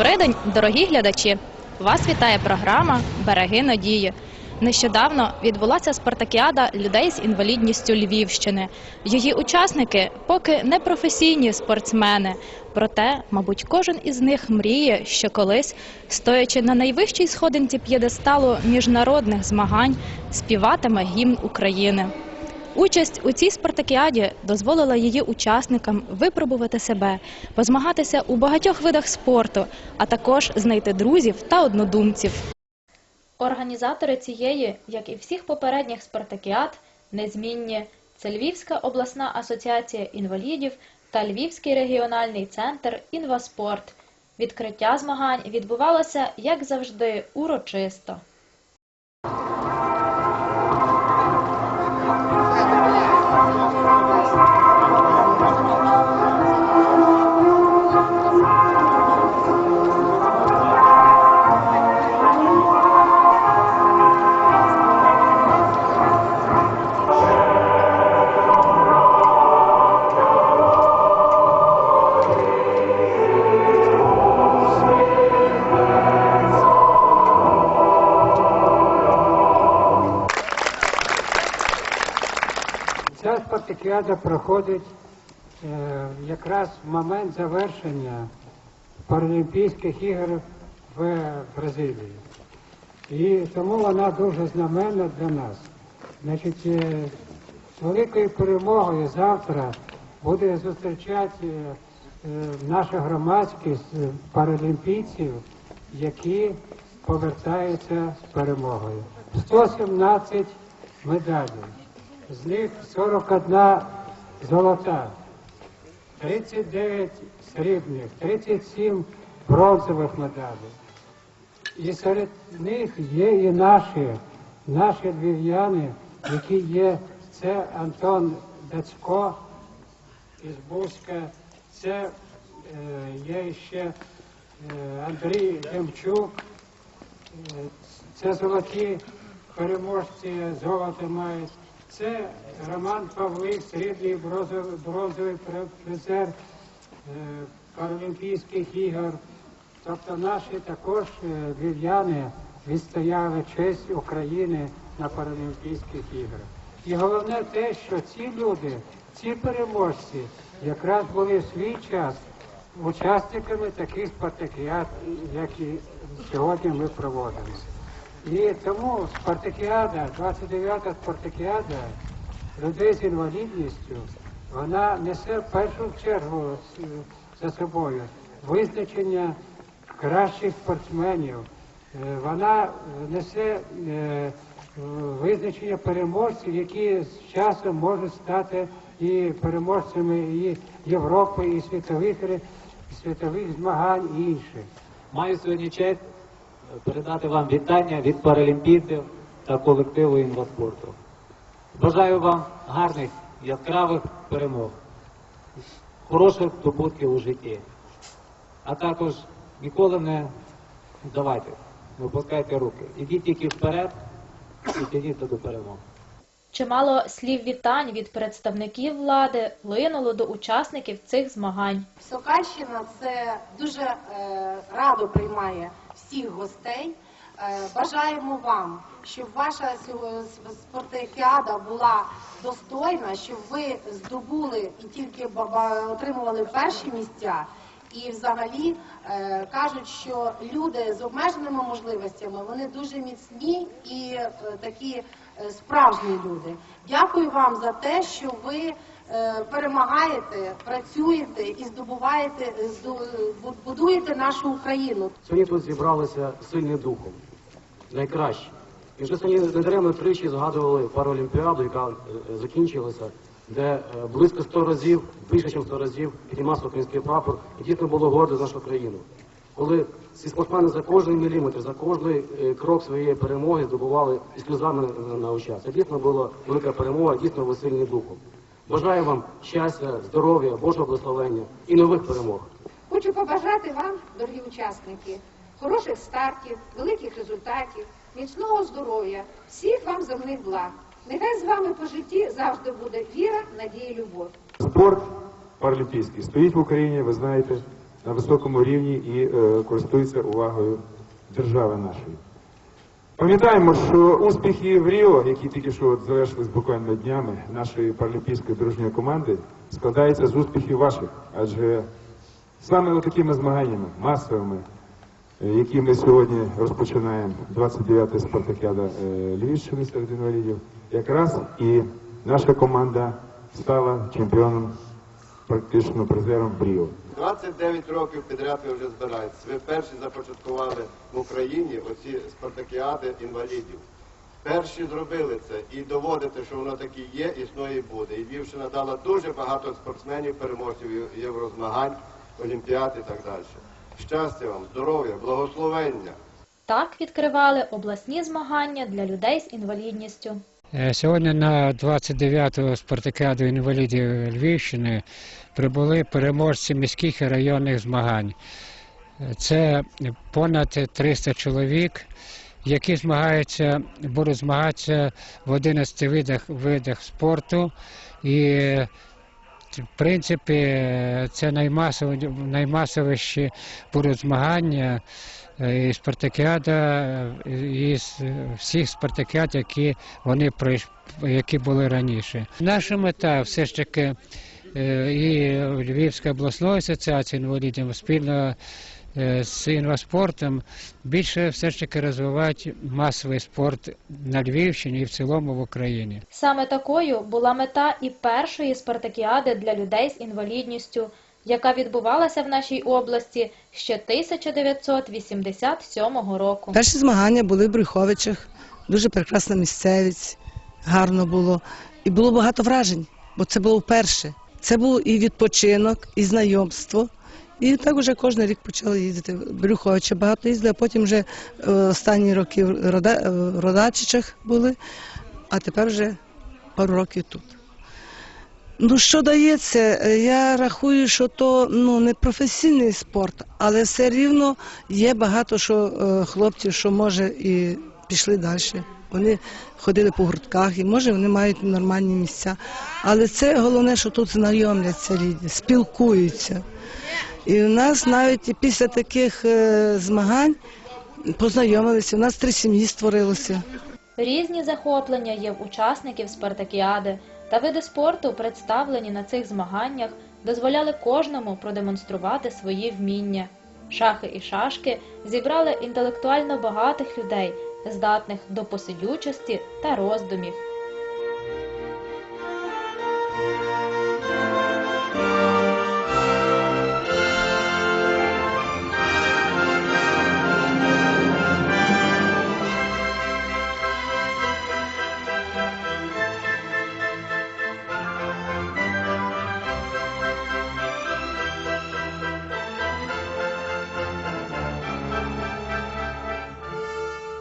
Добрий день, дорогі глядачі! Вас вітає програма Береги надії. Нещодавно відбулася спартакіада людей з інвалідністю Львівщини. Її учасники поки не професійні спортсмени. Проте, мабуть, кожен із них мріє, що колись, стоячи на найвищій сходинці п'єдесталу міжнародних змагань, співатиме гімн України. Участь у цій спартакіаді дозволила її учасникам випробувати себе, позмагатися у багатьох видах спорту, а також знайти друзів та однодумців. Організатори цієї, як і всіх попередніх спартакіад, незмінні це Львівська обласна асоціація інвалідів та Львівський регіональний центр Інваспорт. Відкриття змагань відбувалося, як завжди, урочисто. Спартакіада проходить е, якраз в момент завершення Паралімпійських ігор в Бразилії. І тому вона дуже знаменна для нас. Значить, е, з великою перемогою завтра буде зустрічати е, наша громадськість паралімпійців, які повертаються з перемогою. 117 медалей. З них 41 золота, 39 срібних, 37 бронзових медалей. І серед них є і наші, наші львів'яни, які є. Це Антон Дацько із Бузька, це е, є ще е, Андрій Демчук, Е, Це золоті переможці золота мають. Це Роман Павлик, срібний бронзовий, бронзовий призер е, Паралімпійських ігор. Тобто наші також е, львів'яни відстояли честь України на Паралімпійських іграх. І головне те, що ці люди, ці переможці, якраз були в свій час учасниками таких спартакіад, як і сьогодні ми проводимо. І тому спартакіада, 29-та спартакіада людей з інвалідністю, вона несе в першу чергу за собою визначення кращих спортсменів. Е, Вона несе е, визначення переможців, які з часом можуть стати і переможцями і Європи, і світових, світових змагань і інших. Маю сьогодні честь передати вам вітання від паралімпійців та колективу інваспорту. Бажаю вам гарних, яскравих перемог, хороших здобутків у житті. А також ніколи не давайте, не опускайте руки. Ідіть тільки вперед і тягніться до перемоги. Чимало слів вітань від представників влади линуло до учасників цих змагань. Сокальщина це дуже е, радо приймає всіх гостей. Е, бажаємо вам, щоб ваша спартакіада була достойна, щоб ви здобули і тільки отримували перші місця. І взагалі е, кажуть, що люди з обмеженими можливостями вони дуже міцні і е, такі справжні люди. Дякую вам за те, що ви перемагаєте, працюєте і здобуваєте, е, будуєте нашу Україну. Сьогодні тут зібралися сильні духом, найкращі. І вже сьогодні недаремно тричі згадували Паралімпіаду, яка е, закінчилася, де е, близько 100 разів, більше ніж 100 разів піднімався український прапор, і дійсно було гордо за нашу країну. Коли ці спортсмени за кожний міліметр, за кожний е, крок своєї перемоги здобували і сльозами на, на очах. Це дійсно була велика перемога, дійсно ви сильні духом. Бажаю вам щастя, здоров'я, Божого благословення і нових перемог. Хочу побажати вам, дорогі учасники, хороших стартів, великих результатів, міцного здоров'я, всіх вам земних благ. Нехай з вами по житті завжди буде віра, надія, любов. Спорт паралімпійський стоїть в Україні, ви знаєте, на високому рівні і е, користуються увагою держави нашої. Пам'ятаємо, що успіхи в Ріо, які тільки що от завершились буквально днями нашої паралімпійської дружньої команди, складаються з успіхів ваших. Адже саме такими змаганнями, масовими, е, які ми сьогодні розпочинаємо, 29-та спартакіада е, Львівщини серед інвалідів, якраз і наша команда стала чемпіоном, практично призером в Ріо. 29 років підряд ви вже збираєтесь. Ви перші започаткували в Україні оці спартакіади інвалідів. Перші зробили це і доводите, що воно таки є, існує і буде. І Львівщина дала дуже багато спортсменів, переможців єврозмагань, олімпіад і так далі. Щастя вам, здоров'я, благословення. Так відкривали обласні змагання для людей з інвалідністю. Е, Сьогодні на 29-ту спартакіаду інвалідів Львівщини прибули переможці міських і районних змагань. Це понад 300 чоловік, які змагаються, будуть змагатися в 11 видах, видах спорту. І в принципі це наймасові, наймасовіші будуть змагання е, і спартакіада із всіх спартакіад, які вони які були раніше. Наша мета все ж таки і Львівська обласної асоціації інвалідів спільно е, з інваспортом більше все ж таки розвивати масовий спорт на Львівщині і в цілому в Україні. Саме такою була мета і першої спартакіади для людей з інвалідністю, яка відбувалася в нашій області ще 1987 року. Перші змагання були в Брюховичах, дуже прекрасна місцевість, гарно було. І було багато вражень, бо це було вперше. Це був і відпочинок, і знайомство. І так вже кожен рік почали їздити. Брюховича багато їздили, а потім вже е, останні роки в Рода, е, Родачичах були, а тепер вже пару років тут. Ну, що дається, я рахую, що то ну, не професійний спорт, але все рівно є багато що е, хлопців, що може і пішли далі. Вони ходили по гуртках і може вони мають нормальні місця. Але це головне, що тут знайомляться люди, спілкуються. І в нас навіть після таких е, змагань познайомилися. У нас три сім'ї створилося. Різні захоплення є в учасників спартакіади, та види спорту, представлені на цих змаганнях, дозволяли кожному продемонструвати свої вміння. Шахи і шашки зібрали інтелектуально багатих людей, здатних до посидючості та роздумів.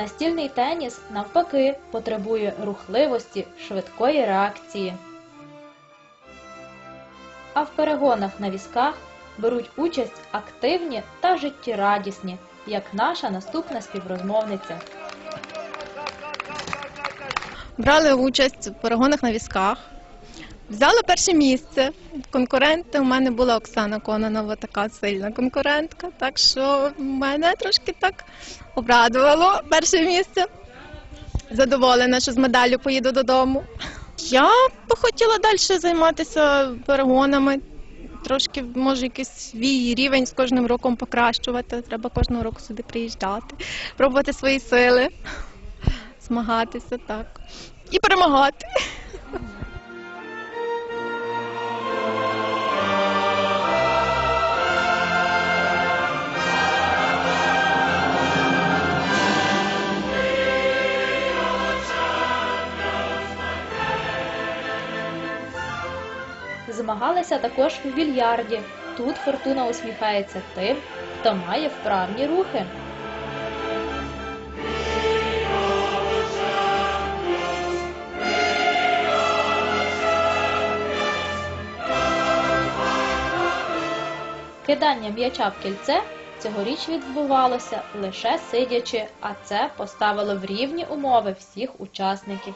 Настільний теніс, навпаки, потребує рухливості, швидкої реакції. А в перегонах на візках беруть участь активні та життєрадісні, як наша наступна співрозмовниця. брали участь в перегонах на візках. Взяли перше місце. Конкуренти у мене була Оксана Кононова, така сильна конкурентка. Так що мене трошки так обрадувало перше місце. Задоволена, що з медаллю поїду додому. Я б хотіла далі займатися перегонами. Трошки може якийсь свій рівень з кожним роком покращувати. Треба кожного року сюди приїжджати, пробувати свої сили, змагатися так і перемагати. Змагалися також в більярді. Тут фортуна усміхається тим, хто має вправні рухи. Кидання м'яча в кільце цьогоріч відбувалося лише сидячи, а це поставило в рівні умови всіх учасників.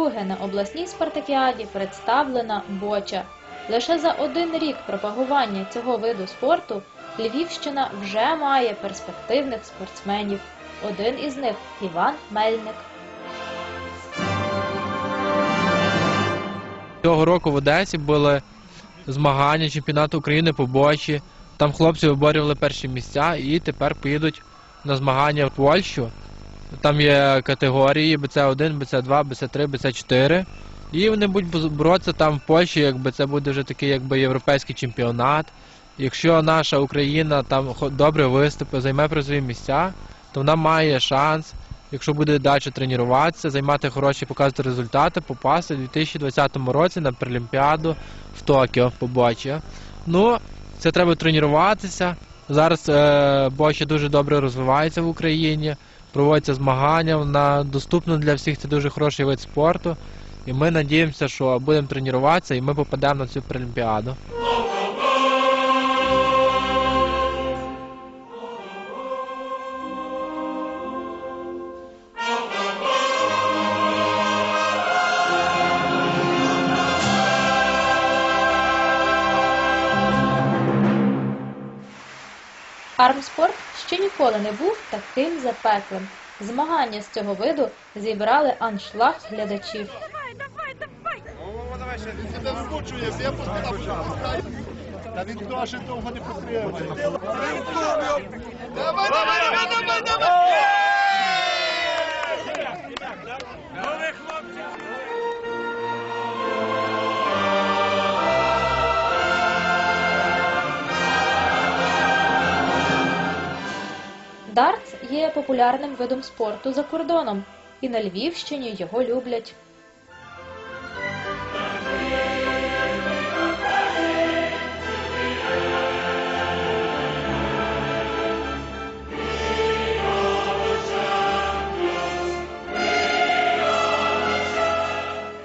Вдруге на обласній спартакіаді представлена боча. Лише за один рік пропагування цього виду спорту Львівщина вже має перспективних спортсменів. Один із них Іван Мельник. Цього року в Одесі були змагання чемпіонату України по бочі. Там хлопці виборювали перші місця і тепер поїдуть на змагання в Польщу. Там є категорії БЦ1, БЦ2, БЦ3, БЦ4. І вони будуть боротися там в Польщі, якби це буде вже такий якби європейський чемпіонат. Якщо наша Україна там добре виступить, займе призові місця, то вона має шанс, якщо буде далі тренуватися, займати хороші показувати результати, попасти у 2020 році на Паралімпіаду в Токіо по бочі. Ну, це треба тренуватися. Зараз е, бочі дуже добре розвивається в Україні, проводяться змагання, вона доступна для всіх, це дуже хороший вид спорту. І ми надіємося, що будемо тренуватися і ми попадемо на цю. Армспорт ще ніколи не був таким запеклим. Змагання з цього виду зібрали аншлаг глядачів. Та він довго не потримує. Дартс є популярним видом спорту за кордоном, і на Львівщині його люблять.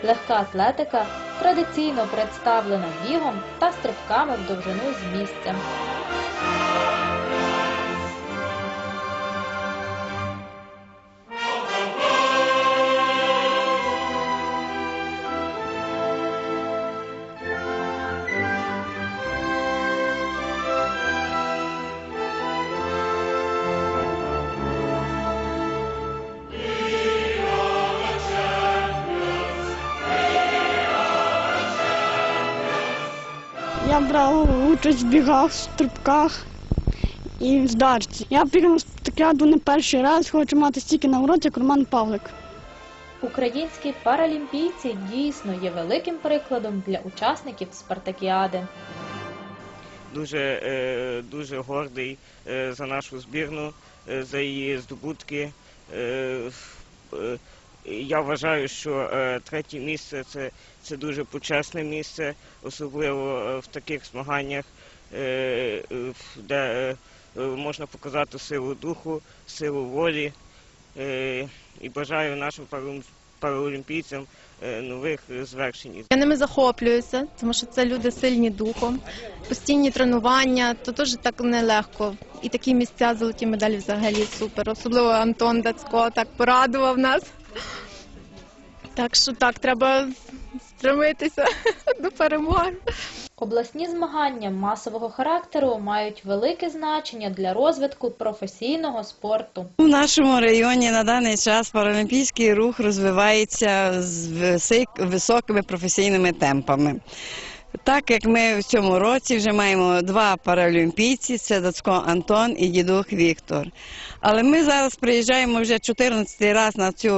Легка атлетика традиційно представлена бігом та стрибками в довжину з місця. Я брав участь в бігах, стрибках і в дарці. Я на спартакіаду не перший раз, хочу мати стільки нагород, як Роман Павлик. Українські паралімпійці дійсно є великим прикладом для учасників спартакіади. дуже, е, дуже гордий е, за нашу збірну, е, за її здобутки. Я вважаю, що е, третє місце це, дуже почесне місце, особливо е, в таких змаганнях, е, де можна показати силу духу, силу волі. І бажаю нашим паралім- паралімпійцям нових звершень. Я ними захоплююся, тому що це люди сильні духом, постійні тренування, то теж так нелегко. І такі місця, золоті медалі взагалі супер. Особливо Антон Дацько так порадував нас. Так що так, треба стремитися до перемоги. Обласні змагання масового характеру мають велике значення для розвитку професійного спорту. У нашому районі на даний час паралімпійський рух розвивається з високими професійними темпами. Так як ми в цьому році вже маємо два паралімпійці, це Дацько Антон і дідух Віктор. Але ми зараз приїжджаємо вже 14-й раз на цю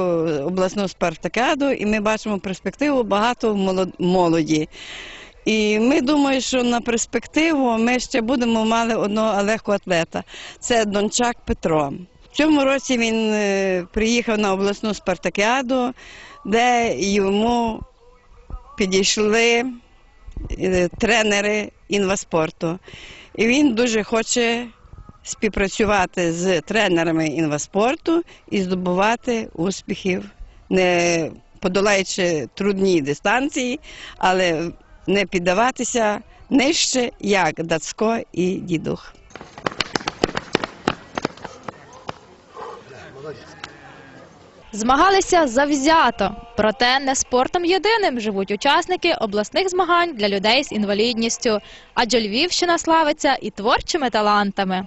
обласну спартакіаду, і ми бачимо перспективу багато молоді. І ми думаємо, що на перспективу ми ще будемо мали одного легкоатлета. Це Дончак Петро. В цьому році він е, приїхав на обласну спартакіаду, де йому підійшли тренери інваспорту. І він дуже хоче співпрацювати з тренерами інваспорту і здобувати успіхів, не подолаючи трудні дистанції, але не піддаватися нижче, як Дацько і дідух. Змагалися завзято, проте не спортом єдиним живуть учасники обласних змагань для людей з інвалідністю, адже Львівщина славиться і творчими талантами.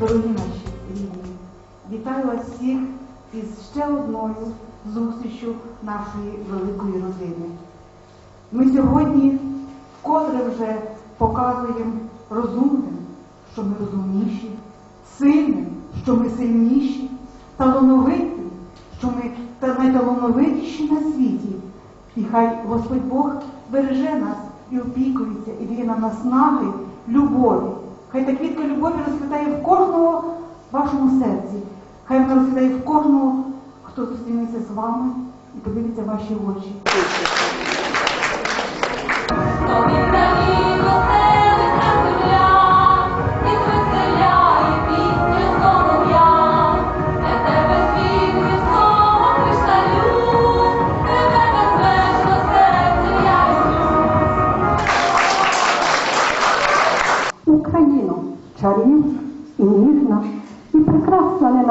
Дорогі наші рідні, вітаю вас всіх із ще одною зустрічю нашої великої родини. Ми сьогодні вкотре вже показуємо розумним, що ми розумніші, сильним, що ми сильніші, талановитим, що ми найталановитіші на світі. І хай Господь Бог береже нас і опікується, і дає нам наснаги любові. Хай та квітка любові розквітає в кожного вашому серці. Хай вона розквітає в кожного, хто зустрінеться з вами і подивиться ваші очі.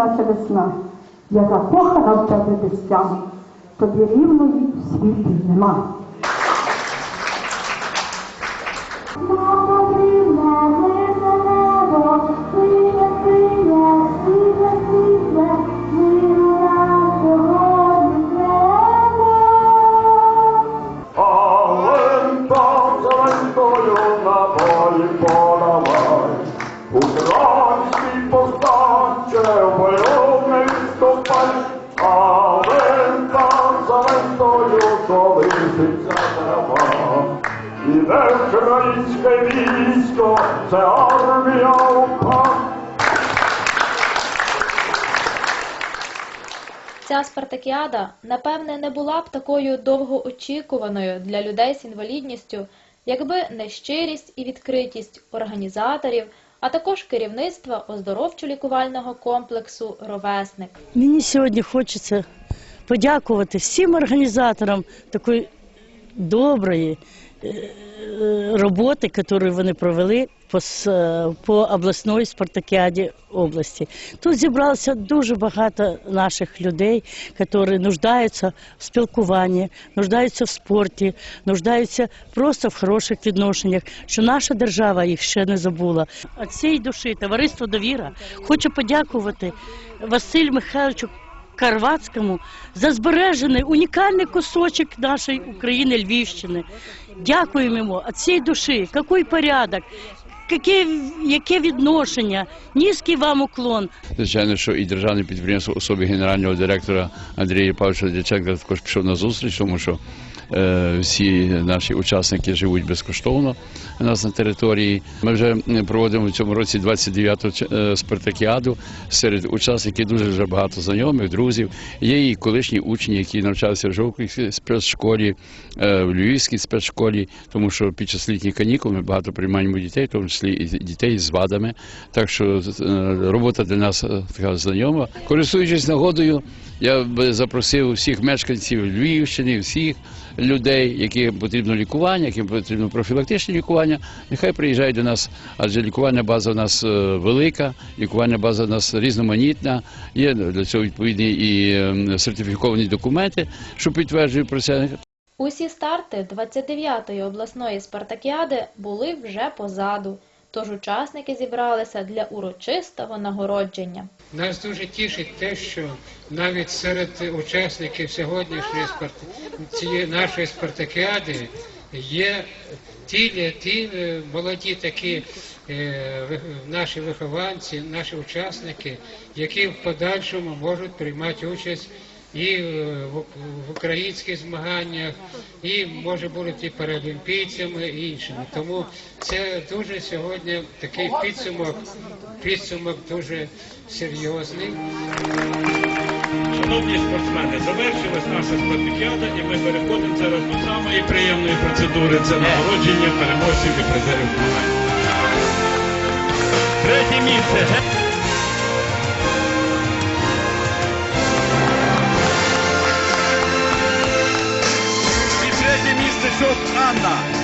Прекрасна, весна. Я закохана в тебе без тями, тобі рівної в світі нема. Алем зеленькою подавай. Український повстанче войовник ступай. Алем зеленькою колиситься трава. Іде українське військо, це армія. Ця спартакіада, напевне, не була б такою довгоочікуваною для людей з інвалідністю, якби не щирість і відкритість організаторів, а також керівництва оздоровчо-лікувального комплексу Ровесник. Мені сьогодні хочеться подякувати всім організаторам такої доброї е, е, роботи, яку вони провели по, по обласної спартакіаді області. Тут зібралося дуже багато наших людей, які нуждаються в спілкуванні, нуждаються в спорті, нуждаються просто в хороших відношеннях, що наша держава їх ще не забула. Від цієї душі товариство довіра хочу подякувати Василю Михайловичу Карвацькому за збережений унікальний кусочок нашої України Львівщини. Дякуємо йому від цієї душі. Який порядок, яке, яке відношення, низький вам уклон. Звичайно, що і державне підприємство особі генерального директора Андрія Павловича Дяченка також пішов на зустріч, тому що всі наші учасники живуть безкоштовно у нас на території. Ми вже проводимо в цьому році 29-ту ч- е, спартакіаду. Серед учасників дуже вже багато знайомих, друзів. Є і колишні учні, які навчалися в Жовківській спецшколі, е, в Львівській спецшколі, тому що під час літніх канікул ми багато приймаємо дітей, в тому числі і дітей з вадами. Так що е, робота для нас е, така знайома. Користуючись нагодою, я би запросив всіх мешканців Львівщини, всіх людей, яким потрібно лікування, яким потрібно профілактичне лікування. Нехай приїжджають до нас, адже лікувальна база у нас е, велика, лікувальна база у нас різноманітна. Є для цього відповідні і е, сертифіковані документи, що підтверджують про це. Усі старти 29-ї обласної спартакіади були вже позаду, тож учасники зібралися для урочистого нагородження. Нас дуже тішить те, що навіть серед учасників сьогоднішньої спарт... цієї нашої спартакіади є ті, ті е, молоді такі е, наші вихованці, наші учасники, які в подальшому можуть приймати участь і е, в, українських змаганнях, і може бути і паралімпійцями, і іншими. Тому це дуже сьогодні такий підсумок, підсумок дуже серйозний. Шановні спортсмени, завершилась наша спартакіада і ми переходимо зараз до самої приємної процедури. Це нагородження переможців і призерів. Третє місце. Anna.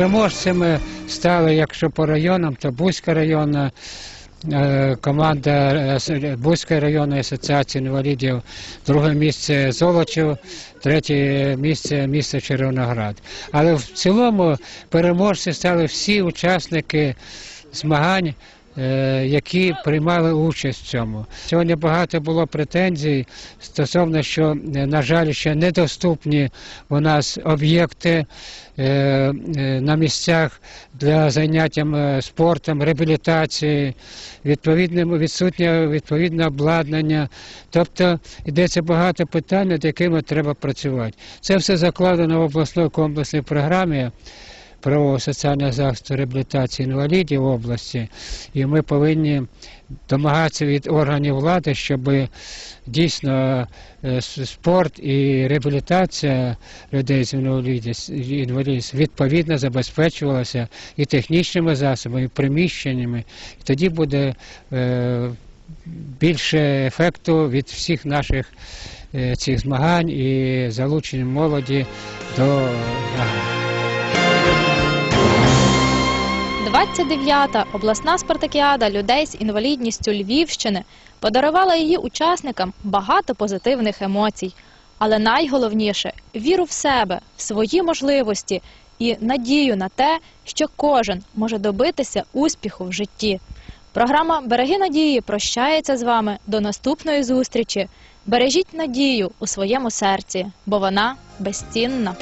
Переможцями стали, якщо по районам, то Бузька районна е, команда е, Бузької районної асоціації інвалідів, друге місце Золочів, третє місце місто Червоноград. Але в цілому переможці стали всі учасники змагань. е, Які приймали участь в цьому. Сьогодні багато було претензій стосовно, що, на жаль, ще недоступні у нас об'єкти на місцях для заняття е, спортом, реабілітації, відповідне, відсутнє відповідне обладнання. Тобто йдеться багато питань, над якими треба працювати. Це все закладено в обласній комплексній програмі правового соціального захисту реабілітації інвалідів області, і ми повинні домагатися від органів влади, щоб дійсно е, спорт і реабілітація людей з інвалідністю відповідно забезпечувалася і технічними засобами, і приміщеннями. І тоді буде е, більше ефекту від всіх наших е, цих змагань і залучення молоді до 29-та обласна спартакіада людей з інвалідністю Львівщини подарувала її учасникам багато позитивних емоцій. Але найголовніше віру в себе, в свої можливості і надію на те, що кожен може добитися успіху в житті. Програма Береги надії прощається з вами до наступної зустрічі. Бережіть надію у своєму серці, бо вона безцінна.